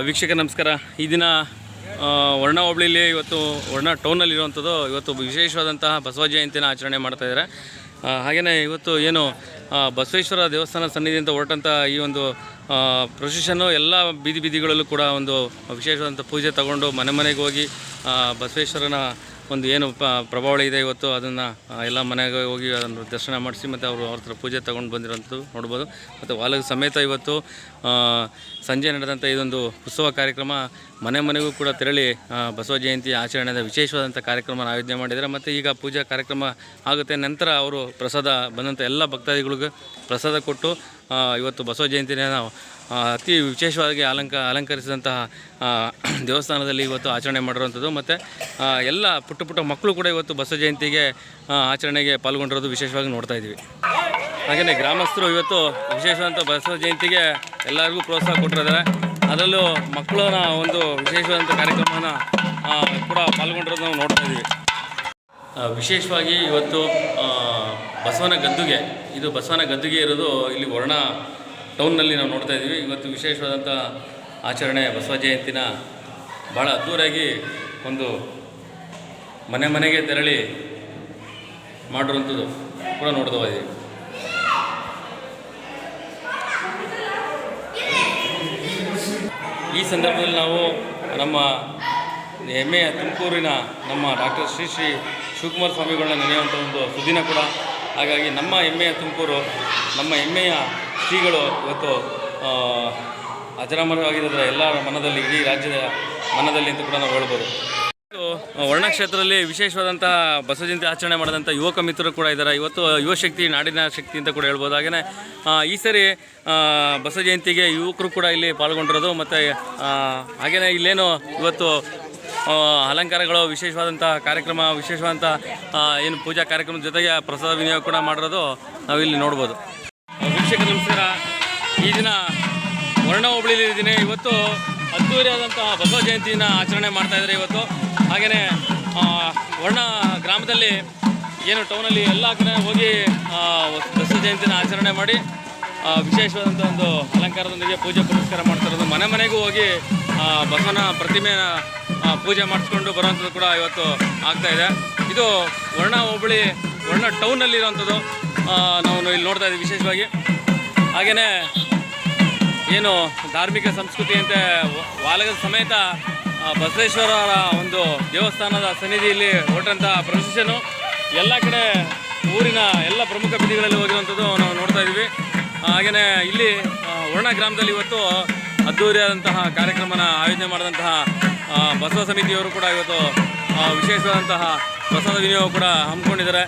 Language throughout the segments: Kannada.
ವೀಕ್ಷಕ ನಮಸ್ಕಾರ. ಈ ದಿನ ವರ್ಣ ಹೋಬಳಿಲಿ ಇವತ್ತು, ವರ್ಣ ಟೌನಲ್ಲಿ ಇರುವಂಥದ್ದು ಇವತ್ತು ವಿಶೇಷವಾದಂತಹ ಬಸವ ಜಯಂತಿನ ಆಚರಣೆ ಮಾಡ್ತಾ ಇದ್ದಾರೆ. ಹಾಗೆಯೇ ಇವತ್ತು ಏನು ಬಸವೇಶ್ವರ ದೇವಸ್ಥಾನ ಸನ್ನಿಧಿಯಿಂದ ಹೊರಟಂಥ ಈ ಒಂದು ಪ್ರೊಸೆಷನ್ನು ಎಲ್ಲ ಬೀದಿ ಬೀದಿಗಳಲ್ಲೂ ಕೂಡ ಒಂದು ವಿಶೇಷವಾದಂಥ ಪೂಜೆ ತಗೊಂಡು ಮನೆ ಮನೆಗೆ ಹೋಗಿ ಬಸವೇಶ್ವರನ ಒಂದು ಏನು ಪ ಪ್ರಭಾವಳಿ ಇದೆ ಇವತ್ತು, ಅದನ್ನು ಎಲ್ಲ ಮನೆಗೆ ಹೋಗಿ ಅದನ್ನು ದರ್ಶನ ಮಾಡಿಸಿ ಮತ್ತು ಅವರು ಅವ್ರ ಹತ್ರ ಪೂಜೆ ತೊಗೊಂಡು ಬಂದಿರೋಂಥದ್ದು ನೋಡ್ಬೋದು. ಮತ್ತು ವಾಲಗ ಸಮೇತ ಇವತ್ತು ಸಂಜೆ ನಡೆದಂಥ ಇದೊಂದು ಉತ್ಸವ ಕಾರ್ಯಕ್ರಮ. ಮನೆ ಮನೆಗೂ ಕೂಡ ತೆರಳಿ ಬಸವ ಜಯಂತಿ ಆಚರಣೆದ ವಿಶೇಷವಾದಂಥ ಕಾರ್ಯಕ್ರಮ ಆಯೋಜನೆ ಮಾಡಿದ್ದಾರೆ. ಮತ್ತು ಈಗ ಪೂಜಾ ಕಾರ್ಯಕ್ರಮ ಆಗುತ್ತೆ. ನಂತರ ಅವರು ಪ್ರಸಾದ ಬಂದಂಥ ಎಲ್ಲ ಭಕ್ತಾದಿಗಳಿಗೂ ಪ್ರಸಾದ ಕೊಟ್ಟು ಇವತ್ತು ಬಸವ ಜಯಂತಿನ ನಾವು ಅತಿ ವಿಶೇಷವಾಗಿ ಅಲಂಕ, ಅಲಂಕರಿಸಿದಂತಹ ದೇವಸ್ಥಾನದಲ್ಲಿ ಇವತ್ತು ಆಚರಣೆ ಮಾಡಿರುವಂಥದ್ದು. ಮತ್ತು ಎಲ್ಲ ಪುಟ್ಟ ಪುಟ್ಟ ಮಕ್ಕಳು ಕೂಡ ಇವತ್ತು ಬಸವ ಜಯಂತಿಗೆ ಆಚರಣೆಗೆ ಪಾಲ್ಗೊಂಡಿರೋದು ವಿಶೇಷವಾಗಿ ನೋಡ್ತಾ ಇದ್ದೀವಿ. ಹಾಗೆಯೇ ಗ್ರಾಮಸ್ಥರು ಇವತ್ತು ವಿಶೇಷವಾದಂಥ ಬಸವ ಜಯಂತಿಗೆ ಎಲ್ಲರಿಗೂ ಪ್ರೋತ್ಸಾಹ ಕೊಟ್ಟಿದ್ದಾರೆ. ಅದರಲ್ಲೂ ಮಕ್ಕಳನ್ನ ಒಂದು ವಿಶೇಷವಾದಂಥ ಕಾರ್ಯಕ್ರಮನ ಕೂಡ ಪಾಲ್ಗೊಂಡಿರೋದು ನಾವು ನೋಡ್ತಾ ಇದ್ದೀವಿ. ವಿಶೇಷವಾಗಿ ಇವತ್ತು ಬಸವನ ಗದ್ದುಗೆ, ಇದು ಬಸವನ ಗದ್ದುಗೆ ಇರೋದು ಇಲ್ಲಿ ವರ್ಣ ಟೌನ್ನಲ್ಲಿ ನಾವು ನೋಡ್ತಾ ಇದ್ದೀವಿ. ಇವತ್ತು ವಿಶೇಷವಾದಂಥ ಆಚರಣೆ ಬಸವ ಜಯಂತಿನ ಭಾಳ ಅದ್ದೂರಿಯಾಗಿ ಒಂದು ಮನೆ ಮನೆಗೆ ತೆರಳಿ ಮಾಡಿರುವಂಥದ್ದು ಕೂಡ ನೋಡ್ತಾ ಇದ್ದೀವಿ. ಈ ಸಂದರ್ಭದಲ್ಲಿ ನಾವು ನಮ್ಮ ಹೆಮ್ಮೆಯ ತುಮಕೂರಿನ ನಮ್ಮ ಡಾಕ್ಟರ್ ಶ್ರೀ ಶ್ರೀ ಶಿವಕುಮಾರ ಸ್ವಾಮಿಗಳನ್ನ ನೆನೆಯುವಂಥ ಒಂದು ಸುದಿನ ಕೂಡ. ಹಾಗಾಗಿ ನಮ್ಮ ಹೆಮ್ಮೆಯ ತುಮಕೂರು, ನಮ್ಮ ಹೆಮ್ಮೆಯ ಶ್ರೀಗಳು ಇವತ್ತು ಅಜರಾಮರವಾಗಿರೋದ್ರ ಎಲ್ಲರ ಮನದಲ್ಲಿ, ಇಡೀ ರಾಜ್ಯದ ಮನದಲ್ಲಿ ಅಂತ ಕೂಡ ನಾವು ಹೇಳ್ಬೋದು. ವರ್ಣಕ್ಷೇತ್ರದಲ್ಲಿ ವರ್ಣ ಕ್ಷೇತ್ರದಲ್ಲಿ ವಿಶೇಷವಾದಂತಹ ಬಸವಜಯಂತಿ ಆಚರಣೆ ಮಾಡಿದಂಥ ಯುವಕ ಮಿತ್ರರು ಕೂಡ ಇದ್ದಾರೆ. ಇವತ್ತು ಯುವಶಕ್ತಿ ನಾಡಿನ ಶಕ್ತಿ ಅಂತ ಕೂಡ ಹೇಳ್ಬೋದು. ಹಾಗೆಯೇ ಈ ಸರಿ ಬಸ ಬಸವ ಜಯಂತಿಗೆ ಯುವಕರು ಕೂಡ ಇಲ್ಲಿ ಪಾಲ್ಗೊಂಡಿರೋದು. ಮತ್ತು ಹಾಗೆಯೇ ಇಲ್ಲೇನು ಇವತ್ತು ಅಲಂಕಾರಗಳು ವಿಶೇಷವಾದಂಥ ಕಾರ್ಯಕ್ರಮ ವಿಶೇಷವಾದಂಥ ಏನು ಪೂಜಾ ಕಾರ್ಯಕ್ರಮದ ಜೊತೆಗೆ ಪ್ರಸಾದ ವಿನಿಯೋಗ ಕೂಡ ಮಾಡಿರೋದು ನಾವಿಲ್ಲಿ ನೋಡ್ಬೋದು. ವೀಕ್ಷಕ ನಮಸ್ಕಾರ. ಈ ದಿನ ವರ್ಣ ಹೋಬಳಿಲಿ ಇದ್ದೀನಿ. ಇವತ್ತು ಅದ್ದೂರಿಯಾದಂಥ ಬಸವ ಜಯಂತಿನ ಆಚರಣೆ ಮಾಡ್ತಾ ಇದ್ದಾರೆ ಇವತ್ತು. ಹಾಗೆಯೇ ವರ್ಣ ಗ್ರಾಮದಲ್ಲಿ ಏನು ಟೌನಲ್ಲಿ ಎಲ್ಲ ಕಡೆ ಹೋಗಿ ಬಸವ ಜಯಂತಿನ ಆಚರಣೆ ಮಾಡಿ ವಿಶೇಷವಾದಂಥ ಒಂದು ಅಲಂಕಾರದೊಂದಿಗೆ ಪೂಜೆ ಪುರಸ್ಕಾರ ಮಾಡ್ತಾ ಇರೋದು. ಮನೆ ಮನೆಗೂ ಹೋಗಿ ಬಸವನ ಪ್ರತಿಮೆನ ಆ, ಪೂಜೆ ಮಾಡಿಸ್ಕೊಂಡು ಬರುವಂಥದ್ದು ಕೂಡ ಇವತ್ತು ಆಗ್ತಾ ಇದೆ. ಇದು ವರ್ಣ ಹೋಬಳಿ, ವರ್ಣ ಟೌನಲ್ಲಿರೋವಂಥದ್ದು ನಾವು ಇಲ್ಲಿ ನೋಡ್ತಾ ಇದ್ದೀವಿ ವಿಶೇಷವಾಗಿ. ಹಾಗೆಯೇ ಏನು ಧಾರ್ಮಿಕ ಸಂಸ್ಕೃತಿ ಅಂತೆ ವಾಲಗದ ಸಮೇತ ಬಸವೇಶ್ವರ ಬಸವೇಶ್ವರರ ಒಂದು ದೇವಸ್ಥಾನದ ಸನ್ನಿಧಿಯಲ್ಲಿ ಹೊರಟಂಥ ಪ್ರೊಸೆಷನು ಎಲ್ಲ ಕಡೆ ಊರಿನ ಎಲ್ಲ ಪ್ರಮುಖ ಬೀದಿಗಳಲ್ಲಿ ಹೋಗಿರುವಂಥದ್ದು ನಾವು ನೋಡ್ತಾ ಇದ್ದೀವಿ. ಹಾಗೆಯೇ ಇಲ್ಲಿ ವರ್ಣ ಗ್ರಾಮದಲ್ಲಿ ಇವತ್ತು ಅದ್ಧೂರಿಯಾದಂತಹ ಕಾರ್ಯಕ್ರಮನ ಆಯೋಜನೆ ಮಾಡಿದಂತಹ ಬಸವ ಸಮಿತಿಯವರು ಕೂಡ ಇವತ್ತು ವಿಶೇಷವಾದಂತಹ ಪ್ರಸಾದ ವಿನಿಯೋಗ ಕೂಡ ಹಮ್ಮಿಕೊಂಡಿದ್ದಾರೆ.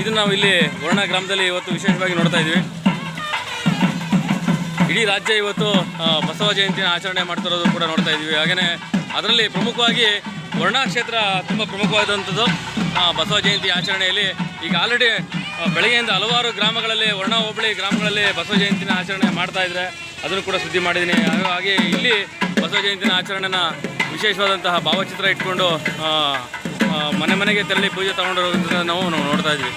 ಇದನ್ನು ನಾವು ಇಲ್ಲಿ ವರ್ಣ ಗ್ರಾಮದಲ್ಲಿ ಇವತ್ತು ವಿಶೇಷವಾಗಿ ನೋಡ್ತಾ ಇದ್ದೀವಿ. ಇಡೀ ರಾಜ್ಯ ಇವತ್ತು ಬಸವ ಜಯಂತಿನ ಆಚರಣೆ ಮಾಡ್ತಿರೋದು ಕೂಡ ನೋಡ್ತಾ ಇದ್ದೀವಿ. ಹಾಗೆಯೇ ಅದರಲ್ಲಿ ಪ್ರಮುಖವಾಗಿ ವರ್ಣ ಕ್ಷೇತ್ರ ತುಂಬ ಪ್ರಮುಖವಾದಂಥದ್ದು. ಬಸವ ಜಯಂತಿ ಆಚರಣೆಯಲ್ಲಿ ಈಗ ಆಲ್ರೆಡಿ ಬೆಳಗ್ಗೆಯಿಂದ ಹಲವಾರು ಗ್ರಾಮಗಳಲ್ಲಿ, ವರ್ಣ ಹೋಬಳಿ ಗ್ರಾಮಗಳಲ್ಲಿ ಬಸವ ಜಯಂತಿನ ಆಚರಣೆ ಮಾಡ್ತಾ ಇದ್ದಾರೆ. ಅದನ್ನು ಕೂಡ ಸುದ್ದಿ ಮಾಡಿದ್ದೀನಿ. ಹಾಗೆ ಇಲ್ಲಿ ಬಸವ ಜಯಂತಿನ ಆಚರಣೆನ ವಿಶೇಷವಾದಂತಹ ಭಾವಚಿತ್ರ ಇಟ್ಕೊಂಡು ಮನೆ ಮನೆಗೆ ತೆರಳಿ ಪೂಜೆ ತಗೊಂಡಿರೋದ್ರಿಂದ ನಾವು ನಾವು ನೋಡ್ತಾ ಇದ್ವಿ.